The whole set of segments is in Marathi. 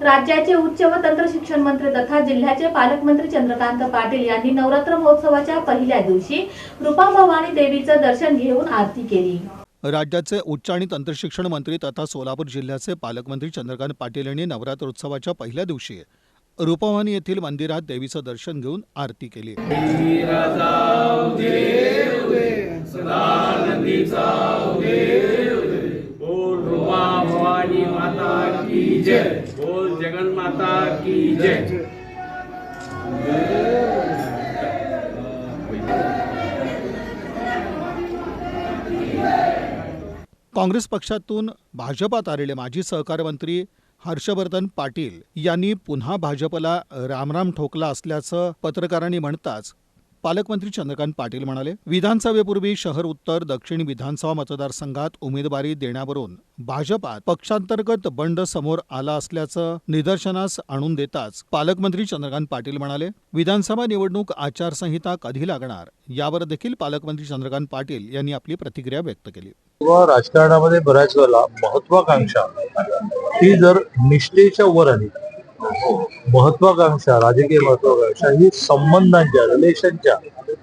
राज्याचे उच्च व तंत्र शिक्षण मंत्री तथा जिल्ह्याचे पालकमंत्री चंद्रकांत पाटील यांनी नवरात्र महोत्सवाच्या पहिल्या दिवशी रूपा भवानी देवीचं दर्शन घेऊन आरती केली. राज्याचे उच्च आणि तंत्रशिक्षण मंत्री तथा सोलापूर जिल्ह्याचे पालकमंत्री चंद्रकांत पाटील यांनी नवरात्रोत्सवाच्या पहिल्या दिवशी रूपवाहिनी येथील मंदिरात देवीचं दर्शन घेऊन आरती केली. माता की जय. माता की जय। काँग्रेस पक्षातून भाजपात आलेले माजी सहकार मंत्री हर्षवर्धन पाटील यांनी पुन्हा भाजपला रामराम ठोकला असल्याचं पत्रकारांनी म्हणताच पालकमंत्री चंद्रकांत पाटील म्हणाले विधानसभेपूर्वी शहर उत्तर दक्षिण विधानसभा मतदारसंघात उमेदवारी देण्यावरून भाजपात पक्षांतर्गत बंड समोर आला असल्याचं निदर्शनास आणून देताच पालकमंत्री चंद्रकांत पाटील म्हणाले विधानसभा निवडणूक आचारसंहिता कधी लागणार? यावर देखील पालकमंत्री चंद्रकांत पाटील यांनी आपली प्रतिक्रिया व्यक्त केली. राजकारणामध्ये बऱ्याच वेळेला महत्वाकांक्षा ही जर निष्ठेच्या वर आली महत्वाकांक्षा राजकीय महत्वाकांक्षा ही संबंधांच्या रिलेशनच्या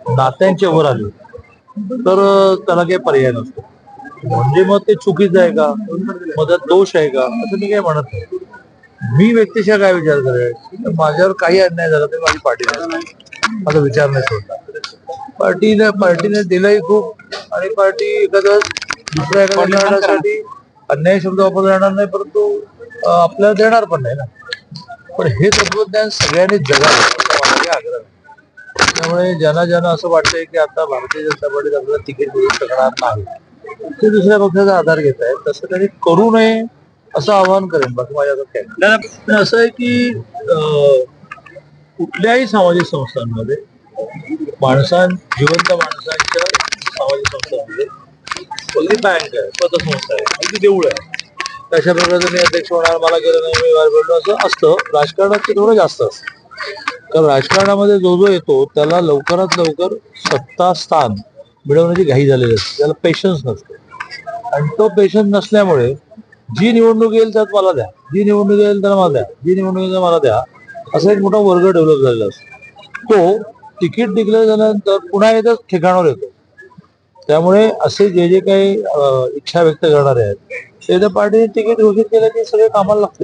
नात्यांच्या वर आली. तर त्याला काही पर्याय नसतो. म्हणजे मग ते चुकीचं आहे का? मग त्यात दोष आहे का? असं मी काही म्हणत नाही. मी व्यक्तिशः काय विचार तर माझ्यावर काही अन्याय झाला तरी माझी पार्टी माझा विचार नाही सोडला पार्टीने पार्टीने दिलंही खूप आणि पार्टी एखाद्या दुसऱ्या एखाद्या अन्याय शब्द वापरला जाणार नाही परंतु आपल्याला देणार पण नाही ना. पण हे तत्वज्ञान सगळ्यांनी जगावं. आग्रह. त्यामुळे ज्यांना ज्यांना असं वाटतंय की आता भारतीय जनता पार्टीत आपल्याला तिकीट मिळू शकणार नाही ते दुसऱ्या पक्षाचा आधार घेत आहेत. तसं त्यांनी करू नये असं आवाहन करेन. बाकी माझ्या काय असं आहे की कुठल्याही सामाजिक संस्थांमध्ये माणसां जिवंत माणसांच्या सामाजिक संस्थांमध्ये अगदी बँक आहे पतसंस्था आहे अगदी देऊळ आहे. तशा प्रकारचं मी अध्यक्ष होणार मला गेलं नाही मी बाहेर पडलो. असं असतं. राजकारणात ते थोडं जास्त असतं. कारण राजकारणामध्ये जो जो येतो त्याला लवकरात लवकर सत्ता स्थान मिळवण्याची घाई झालेली असते. त्याला पेशन्स नसते. आणि तो पेशन्स नसल्यामुळे जी निवडणूक येईल त्यात मला द्या. जी निवडणूक येईल त्याला मला द्या. जी निवडणूक येईल मला द्या. असा एक मोठा वर्ग डेव्हलप झालेला असतो. तो तिकीट डिक्लेअर झाल्यानंतर पुन्हा एकदा ठिकाणावर येतो. त्यामुळे असे जे जे काही इच्छा व्यक्त करणारे आहेत ते त्या पार्टीने तिकीट घोषित केलं की सगळे कामाला लागतील.